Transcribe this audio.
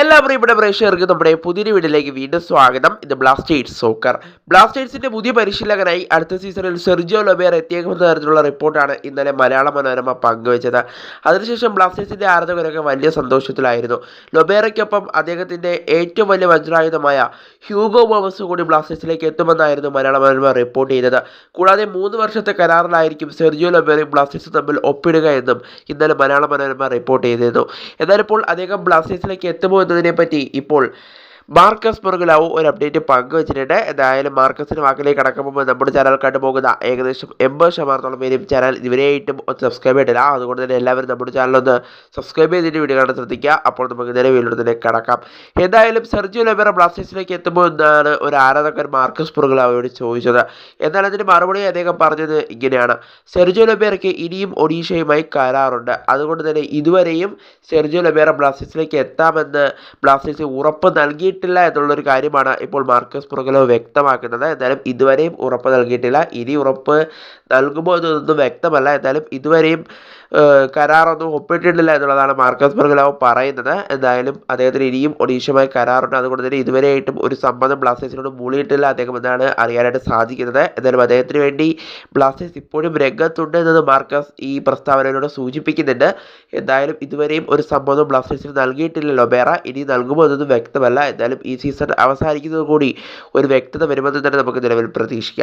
എല്ലാ പ്രിയപ്പെട്ട പ്രേക്ഷകർക്ക് നമ്മുടെ പുതിയ വീഡിയോയിലേക്ക് വീണ്ടും സ്വാഗതം. ഇത് ബ്ലാസ്റ്റേഴ്സ് സോക്കർ ബ്ലാസ്റ്റേഴ്സിന്റെ പുതിയ പരിശീലകനായി അടുത്ത സീസണിൽ സെർജിയോ ലൊബേർ എത്തിയേക്കുമെന്ന തരത്തിലുള്ള റിപ്പോർട്ടാണ് ഇന്നലെ മലയാള മനോരമ പങ്കുവച്ചത്. അതിനുശേഷം ബ്ലാസ്റ്റേഴ്സിന്റെ ആരാധകരൊക്കെ വലിയ സന്തോഷത്തിലായിരുന്നു. ലൊബേറയ്ക്കൊപ്പം അദ്ദേഹത്തിന്റെ ഏറ്റവും വലിയ വജ്രായുധമായ ഹ്യൂഗോ ബോമസ് കൂടി ബ്ലാസ്റ്റേഴ്സിലേക്ക് എത്തുമെന്നായിരുന്നു മലയാള മനോരമ റിപ്പോർട്ട് ചെയ്തത്. കൂടാതെ മൂന്ന് വർഷത്തെ കരാറിലായിരിക്കും സെർജിയോ ലൊബേറയും ബ്ലാസ്റ്റേഴ്സും തമ്മിൽ ഒപ്പിടുക എന്നും ഇന്നലെ മലയാള മനോരമ റിപ്പോർട്ട് ചെയ്തിരുന്നു. എന്നാൽ ഇപ്പോൾ അദ്ദേഹം ബ്ലാസ്റ്റേഴ്സിലേക്ക് എത്തുമോ എന്നതിനെ പറ്റി ഇപ്പോൾ മാർക്കസ് പുറകിലാവും ഒരു അപ്ഡേറ്റ് പങ്കുവച്ചിട്ടുണ്ട്. എന്തായാലും മാർക്കസിന് വാക്കിലേക്ക് കടക്കുമ്പോൾ നമ്മുടെ ചാനൽ കണ്ടുപോകുന്ന ഏകദേശം എൺപത് ശതമാനത്തോളം പേരും ചാനൽ ഇതുവരെയായിട്ടും ഒന്ന് സബ്സ്ക്രൈബ് ചെയ്തിട്ടില്ല. അതുകൊണ്ട് തന്നെ എല്ലാവരും നമ്മുടെ ചാനൽ ഒന്ന് സബ്സ്ക്രൈബ് ചെയ്തിട്ട് വീഡിയോ കാണാൻ ശ്രദ്ധിക്കുക. അപ്പോൾ നമുക്ക് നേരെ തന്നെ കടക്കാം. എന്തായാലും സെർജിയോ ലെബറ ബ്ലാസ്റ്റേഴ്സിലേക്ക് എത്തുമ്പോൾ എന്നാണ് ഒരു ആരാധകൻ മാർക്കസ് പുറകിലാവോട് ചോദിച്ചത്? എന്നാൽ അതിന് മറുപടി അദ്ദേഹം പറഞ്ഞത് ഇങ്ങനെയാണ്. സെർജിയോ ലൊബേറയ്ക്ക് ഇനിയും ഒഡീഷയുമായി കരാറുണ്ട്. അതുകൊണ്ട് തന്നെ ഇതുവരെയും സെർജിയോ ലബേറ ബ്ലാസ്റ്റേഴ്സിലേക്ക് എത്താമെന്ന് ബ്ലാസ്റ്റേഴ്സ് ഉറപ്പ് നൽകിയിട്ടില്ല എന്നുള്ളൊരു കാര്യമാണ് ഇപ്പോൾ മാർക്കസ് പുറകലോ വ്യക്തമാക്കുന്നത്. എന്തായാലും ഇതുവരെയും ഉറപ്പ് നൽകിയിട്ടില്ല. ഇനി ഉറപ്പ് നൽകുമോ എന്നതൊന്നും വ്യക്തമല്ല. എന്തായാലും ഇതുവരെയും കരാറൊന്നും ഒപ്പിട്ടിട്ടില്ല എന്നുള്ളതാണ് മാർക്കസ് പുറകിലാവ് പറയുന്നത്. എന്തായാലും അദ്ദേഹത്തിന് ഇനിയും ഒഡീഷയുമായി കരാറുണ്ട്. അതുകൊണ്ട് തന്നെ ഇതുവരെയായിട്ടും ഒരു സമ്മതം ബ്ലാസ്റ്റേഴ്സിനോട് മൂളിയിട്ടില്ല അദ്ദേഹം എന്നാണ് അറിയാനായിട്ട് സാധിക്കുന്നത്. എന്തായാലും അദ്ദേഹത്തിന് വേണ്ടി ബ്ലാസ്റ്റേഴ്സ് ഇപ്പോഴും രംഗത്തുണ്ട് എന്നത് മാർക്കസ് ഈ പ്രസ്താവനയിലൂടെ സൂചിപ്പിക്കുന്നുണ്ട്. എന്തായാലും ഇതുവരെയും ഒരു സമ്മതം ബ്ലാസ്റ്റേഴ്സിന് നൽകിയിട്ടില്ല ലൊബേറ ഇനി നൽകുമോ എന്നൊന്നും വ്യക്തമല്ല. എന്തായാലും ഈ സീസൺ അവസാനിക്കുന്നത് കൂടി ഒരു വ്യക്തത വരുമെന്ന് തന്നെ നമുക്ക് നിലവിൽ പ്രതീക്ഷിക്കാം.